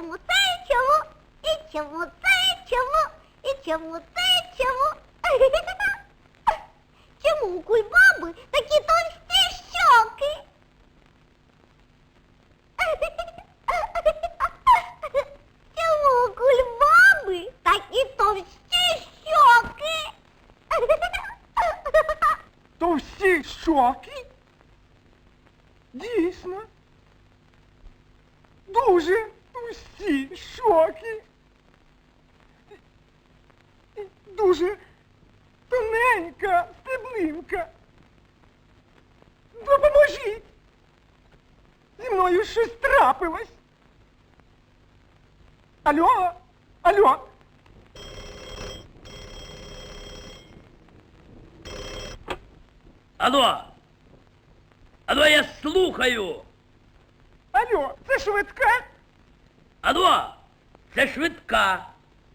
чому, те чому, і чому, те чому, і чому, те чому. Чому у кульбаби такие толстые щеки? Чему у кульбаби такі товсті щоки? Товсті щоки? Дійсно. Дуже. Всі щоки. Дуже тоненька стеблинка. Допоможіть! Зі мною щось трапилось. Алло? Алло? Алло! Алло, я слухаю! Алло, це швидка? Алло! Це швидка!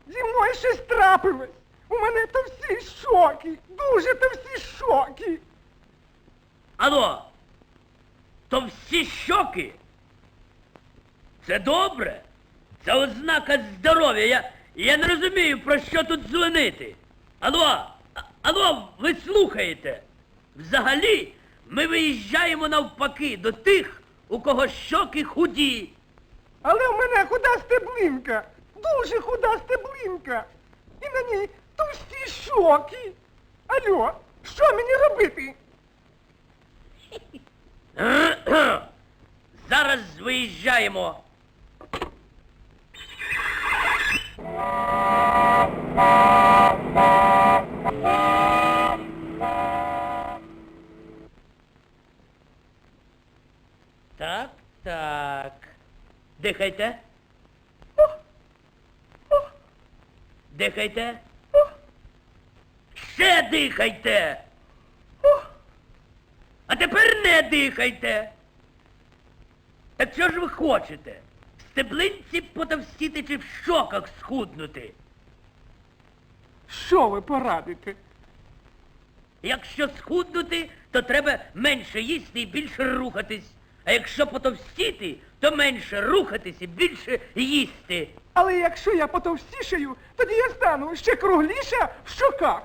Зі мною щось трапилось. У мене то всі шоки. Дуже то всі шоки. Алло! То всі щоки? Це добре? Це ознака здоров'я. Я, я не розумію, про що тут дзвонити. Алло, алло, ви слухаєте? Взагалі, ми виїжджаємо навпаки до тих, у кого щоки худі. Але у мене худа стеблинка. Дуже худа стеблинка. І на ній товсті шоки. Алло, що мені робити? Зараз виїжджаємо. Так, Дихайте. Дихайте. Ще дихайте. А тепер не дихайте. Так що ж ви хочете? В стеблинці потовстіти чи в щоках схуднути? Що ви порадите? Якщо схуднути, то треба менше їсти і більше рухатись. А якщо потовстіти, то менше рухатись більше їсти. Але якщо я потовстішаю, тоді я стану ще кругліша в щоках.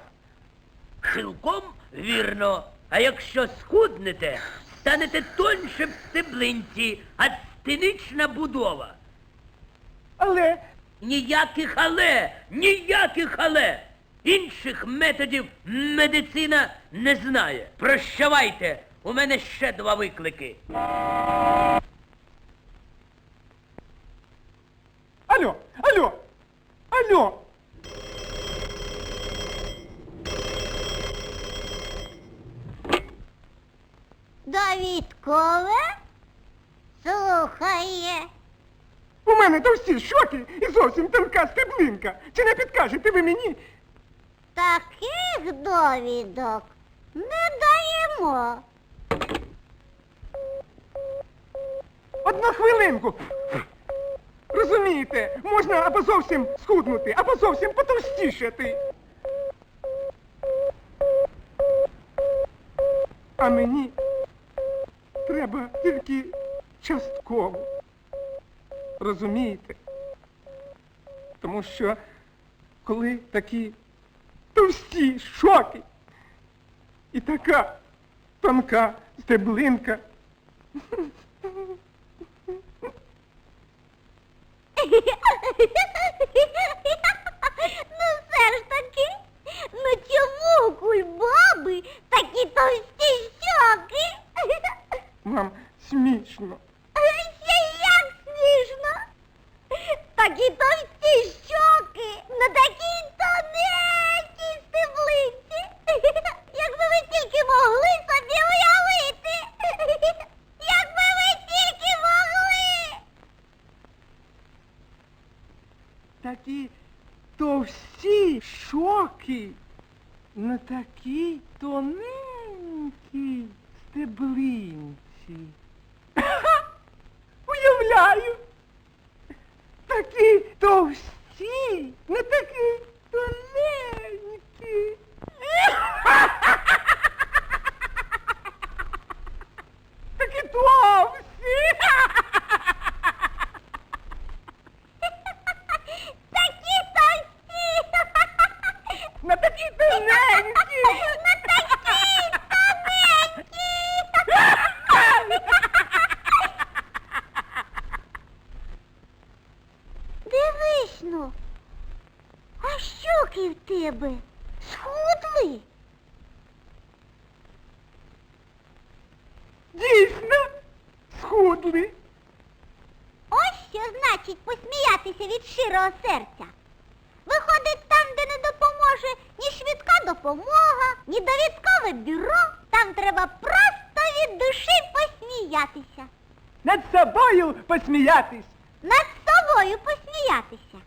Цілком вірно. А якщо схуднете, станете тоньше в стеблинці, а стенична будова. Але Ніяких але, ніяких але. Інших методів медицина не знає. Прощавайте, у мене ще два виклики. Алло, алло, алло. Довідкове слухає. У мене товсті щоки і зовсім тонка стеблинка. Чи не підкажете ви мені? Таких довідок не даємо. Одну хвилинку. Розумієте, можна або зовсім схуднути, або зовсім потовстішати. А мені треба тільки частково. Розумієте? Тому що коли такі товсті шоки і така тонка стеблинка. Ну все ж таки, ну чому у кульбаби такі товсті щоки? Вам смішно. Як смішно. Такі товсті щоки на такій тоненькій стеблиці. Якби ви тільки могли собі уявити. Якби ви тільки могли. Такі товсті шоки на такій тоненькій стеблинці. Уявляю. Такі товсті на такій тоненькій. Такі товсті. Такі товсті. На такій тоненькій. На такій руки в тебе схудли. Дійсно, схудли. Ось що значить посміятися від щирого серця. Виходить там, де не допоможе ні швидка допомога, ні довідкове бюро. Там треба просто від душі посміятися. Над собою посміятись. Над собою посміятися.